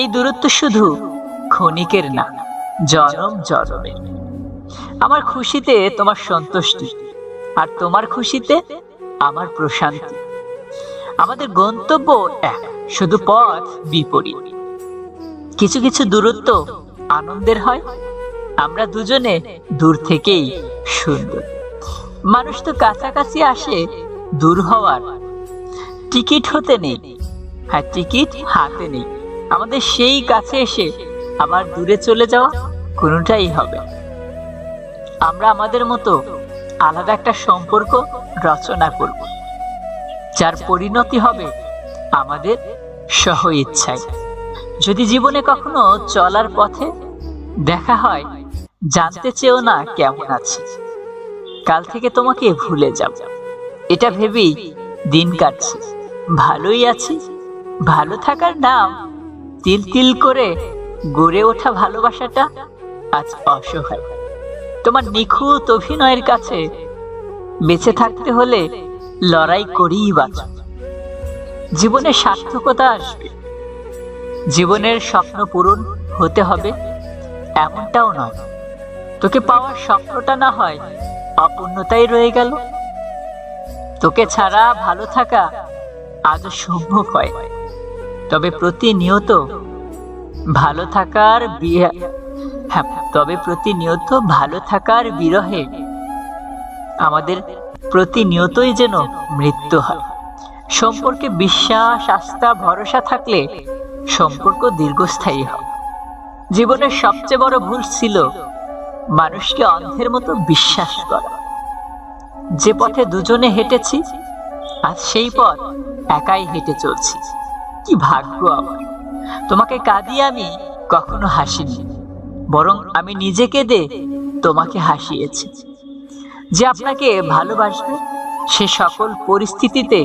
এই দূরত্ব শুধু ক্ষণিকের না, জনম জনমের আমার খুশিতে তোমার সন্তুষ্টি আর তোমার খুশিতে আমার প্রশান্তি। আমাদের গন্তব্য এক, শুধু পথ বিপরীত। কিছু কিছু দূরত্ব আনন্দের হয়, আমরা দুজনে দূর থেকেই সুন্দর। মানুষ তো কাছাকাছি আসে দূর হওয়ার। টিকিট হতে নেই হ্যাঁ টিকিট হাতে নেই। আমাদের সেই কাছে এসে আবার দূরে চলে যাওয়া কোনোটাই হবে। আমরা আমাদের মতো আলাদা একটা সম্পর্ক রচনা করব, যার পরিণতি হবে আমাদের সহ ইচ্ছায়। যদি জীবনে কখনো চলার পথে দেখা হয়, জানতে চেয়েও না কেমন আছি। কাল থেকে তোমাকে ভুলে যাব। এটা ভেবেই দিন কাটছে। ভালোই আছি। ভালো থাকার নাম তিল তিল করে গড়ে ওঠা ভালোবাসাটা আজ অসহায়। তোমার নিখুঁত অভিনয়ের কাছে বেঁচে থাকতে হলে লড়াই করেই বাঁচো। জীবনে সার্থকতা আসবে। জীবনের স্বপ্ন পূরণ হতে হবে এমনটাও নয়। তোকে পাওয়ার স্বপ্নটা না হয় অপূর্ণতাই রয়ে গেল। তোকে ছাড়া ভালো থাকা আজও সম্ভব হয়। তবে প্রতিনিয়ত ভালো থাকার হ্যাঁ তবে প্রতিনিয়ত ভালো থাকার বিরহে আমাদের প্রতিনিয়তই যেন মৃত্যু হয়। সম্পর্কে বিশ্বাস, আস্থা, ভরসা থাকলে সম্পর্ক দীর্ঘস্থায়ী হয়। জীবনের সবচেয়ে বড় ভুল ছিল মানুষকে অন্ধের মতো বিশ্বাস করা। যে পথে দুজনে হেঁটেছি আর সেই পথ একাই হেঁটে চলছি। কি ভাগ্য আমার। তোমাকে কাঁদিয়ে আমি কখনো হাসিনি, বরং আমি নিজে কেঁদে তোমাকে হাসিয়েছি। যে আপনাকে ভালোবাসবে, সে সকল পরিস্থিতিতে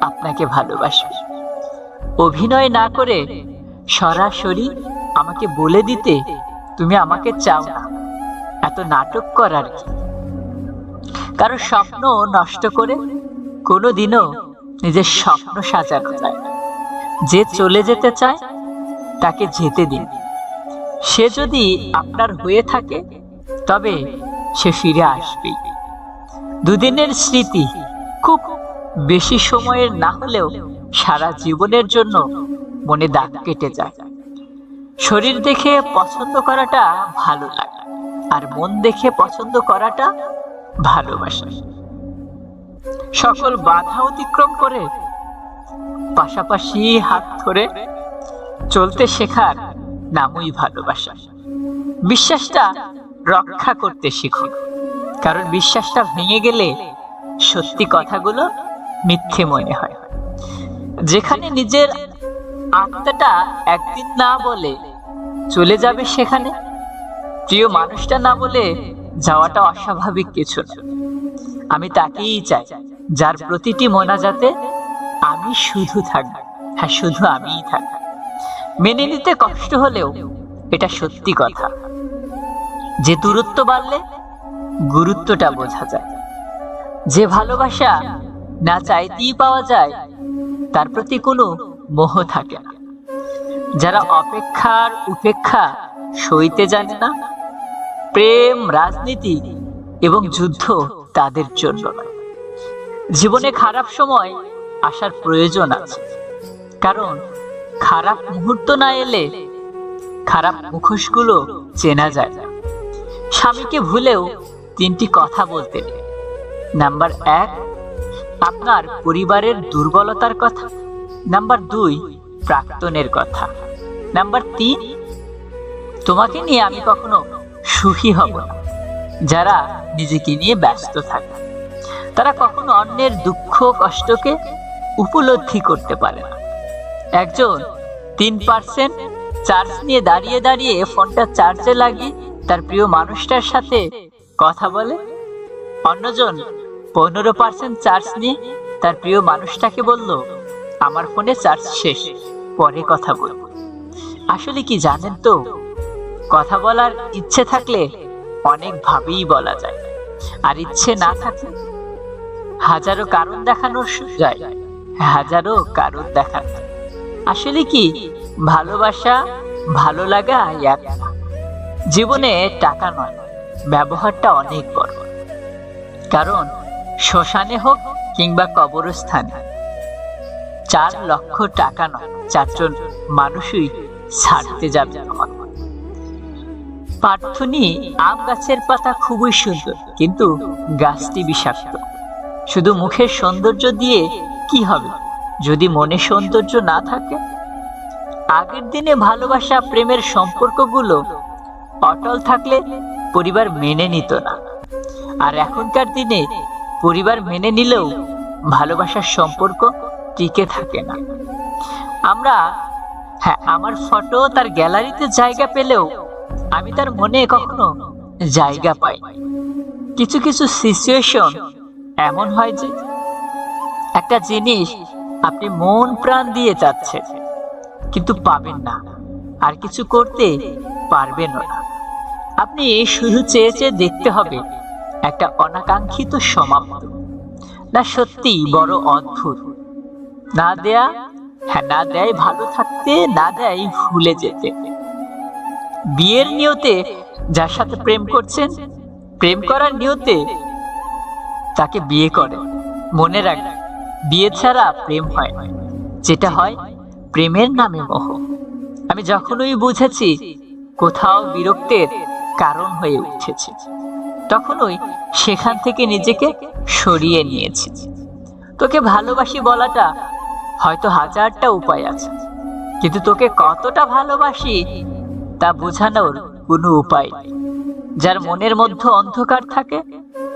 আপনাকে ভালোবাসবে। অভিনয় না করে সরাসরি আমাকে বলে দিতে তুমি আমাকে চাও না। এত নাটক করার কি? কারও স্বপ্ন নষ্ট করে কোনোদিনও নিজের স্বপ্ন সাজানো যায় না। যে চলে যেতে চায়, তাকে যেতে দিন। সে যদি আপনার হয়ে থাকে, তবে সে ফিরে আসবেই দুদিনের স্মৃতি খুব বেশি সময়ের না হলেও সারা জীবনের জন্য মনে দাগ কেটে যায়। শরীর দেখে পছন্দ করাটা ভালো লাগে, আর মন দেখে পছন্দ করাটা ভালোবাসা। সকল বাধা অতিক্রম করে পাশাপাশি হাত ধরে চলতে শেখার নামই ভালোবাসা। বিশ্বাসটা রক্ষা করতে শিখুন, কারণ বিশ্বাসটা ভেঙে গেলে সত্যি কথাগুলো মিথ্যে মনে হয়। যেখানে নিজের আত্মাটা একদিন না বলে চলে যাবে সেখানে, প্রিয় মানুষটা না বলে যাওয়াটা অস্বাভাবিক কিছু আমি তাকেই চাই, যার প্রতিটি মোনাজাতে আমি শুধু থাকব হ্যাঁ শুধু আমিই থাকব মেনে নিতে কষ্ট হলেও এটা সত্যি কথা। যে দূরত্ব বাড়লে গুরুত্বটা বোঝা যায়। যে ভালোবাসা না চাইতেই পাওয়া যায়, তার প্রতি কোনো মোহ থাকে না। যারা অপেক্ষার উপেক্ষা সইতে জানে না, প্রেম, রাজনীতি এবং যুদ্ধ তাদের জন্য জীবনে খারাপ সময় আসার প্রয়োজন আছে। কারণ খারাপ মুহূর্ত না এলে খারাপ মুখোশগুলো চেনা যায় না। স্বামীকে ভুলেও তিনটি কথা বলতে নেই। নাম্বার এক, আপনার পরিবারের দুর্বলতার কথা। নাম্বার দুই, প্রাক্তনের কথা। নাম্বার তিন, তোমাকে নিয়ে আমি কখনো সুখী হব না। যারা নিজেকে নিয়ে ব্যস্ত থাকে, তারা কখনো অন্যের দুঃখ, কষ্টকে উপলব্ধি করতে পারে। না একজন তিন পার্সেন্ট চার্জ নিয়ে দাঁড়িয়ে দাঁড়িয়ে ফোনটা চার্জে লাগিয়ে তার প্রিয় মানুষটার সাথে কথা বলে। অন্যজন পনেরো পার্সেন্ট চার্জ নিয়ে তার প্রিয় মানুষটাকে বলল, আমার ফোনে চার্জ শেষ, পরে কথা বলব। আসলে কি জানেন তো, কথা বলার ইচ্ছে থাকলে অনেক ভাবেই বলা যায়। আর ইচ্ছে না থাকলে হাজারো কারণ দেখানোর যায়। হাজারো কারণ দেখানো আসলে কি, ভালোবাসা, ভালো লাগা জীবনে টাকা নয়, ব্যবহারটা অনেক বড়। কারণ, শ্মশানে হোক কিংবা কবরস্থানে, চার লক্ষ টাকা নয়, চারজন মানুষই ছাড়তে যাবে তখন প্রার্থনী আম গাছের পাতা খুবই সুন্দর, কিন্তু গাছটি বিষাক্ত। শুধু মুখের সৌন্দর্য দিয়ে কি হবে? যদি মনে সৌন্দর্য না থাকে? আগের দিনে ভালোবাসা, প্রেমের সম্পর্কগুলো অটল থাকলে পরিবার মেনে নিত না। আর এখনকার দিনে পরিবার মেনে নিলেও ভালোবাসার সম্পর্ক টিকে থাকে না। আমরা হ্যাঁ আমার ফটো তার গ্যালারিতে জায়গা পেলেও আমি তার মনে কখনো জায়গা পাই কিছু কিছু সিচুয়েশন এমন হয় যে একটা জিনিস আপনি মন প্রাণ দিয়ে চাচ্ছেন, কিন্তু পাবেন না। আর কিছু করতে পারবেন না। আপনি শুধু চেয়ে চেয়ে দেখতে হবে, একটা অনাকাঙ্ক্ষিত সমাপ্ত। না সত্যি বড় অদ্ভুত। না দেয়া হ্যাঁ না দেয় ভালো থাকতে, না দেয় ভুলে যেতে। বিয়ের নিয়তে যার সাথে প্রেম করছেন, প্রেম করার নিয়তে তাকে বিয়ে করে মনে রাখবেন বিয়ে ছাড়া প্রেম হয় না, যেটা হয় প্রেমের নামে মোহ। আমি যখনই বুঝেছি কোথাও বিরক্তের কারণ হয়ে উঠেছে, তখনই সেখান থেকে নিজেকে সরিয়ে নিয়েছি। তোকে ভালোবাসি বলাটা হয়তো হাজারটা উপায় আছে, কিন্তু তোকে কতটা ভালোবাসি তা বোঝানোর কোনো উপায় নেই। যার মনের মধ্যে অন্ধকার থাকে,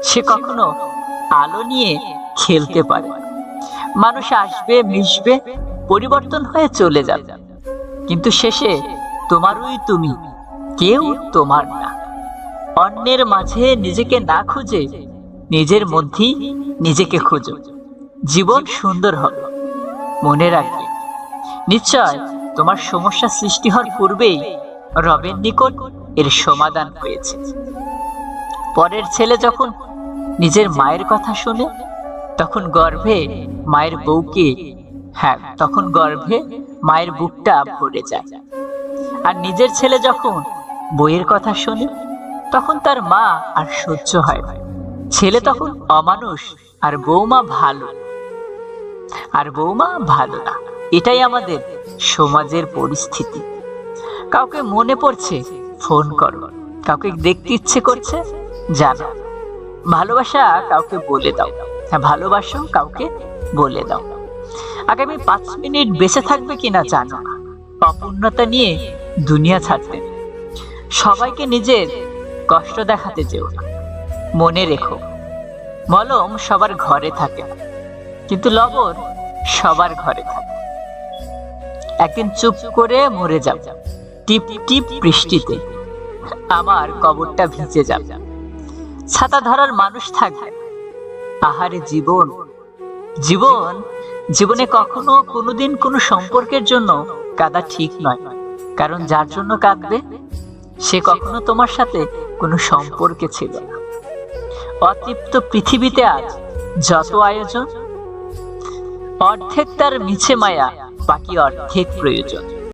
সে কখনো আলো নিয়ে খেলতে পারে। মানুষ আসবে, মিশবে, পরিবর্তন হয়ে চলে যাবে। কিন্তু শেষে তোমারই তুমি, কেউ তোমার না। অন্যের মাঝে নিজেকে না খুঁজে, নিজের মধ্যেই নিজেকে খুঁজো। জীবন সুন্দর হবে, মনে রাখবে। নিশ্চয় তোমার সমস্যা সৃষ্টি হওয়ার পূর্বেই রবের নিকট এর সমাধান হয়েছে। পরের ছেলে যখন নিজের মায়ের কথা শুনে তখন গর্ভে মায়ের বউকে হ্যাঁ তখন গর্ভে মায়ের বুকটা ভরে যায়। আর নিজের ছেলে যখন বইয়ের কথা শোনে, তখন তার মা আর সহ্য হয় ছেলে তখন অমানুষ আর বৌমা ভালো। আর বৌমা ভালো না। এটাই আমাদের সমাজের পরিস্থিতি। কাউকে মনে পড়ছে, ফোন করো। কাউকে দেখতে ইচ্ছে করছে, জানো। ভালোবাসা কাউকে বলে দাও। ভালোবাসো, কাউকে বলে দাও। আগামী পাঁচ মিনিট বেঁচে থাকবে কিনা জানো অপূর্ণতা নিয়ে দুনিয়া ছাড়তে সবাইকে নিজের কষ্ট দেখাতে যেও না। মনে রেখো, মলম সবার ঘরে থাকে, কিন্তু লবণ সবার ঘরে থাকে। একদিন চুপ করে মরে যাব টিপ টিপ বৃষ্টিতে আমার কবরটা ভিজে যাবে। ছাতা ধরার মানুষ থাকবে। আহারে জীবন। জীবন, জীবনে কখনো কোনোদিন কোনো সম্পর্কের জন্য কাদা ঠিক নয়। কারণ যার জন্য কাঁদবে, সে কখনো তোমার সাথে কোনো সম্পর্কে ছিল না। অতৃপ্ত পৃথিবীতে আজ যত আয়োজন, অর্ধেক তার মিছে মায়া, বাকি অর্ধেক প্রয়োজন।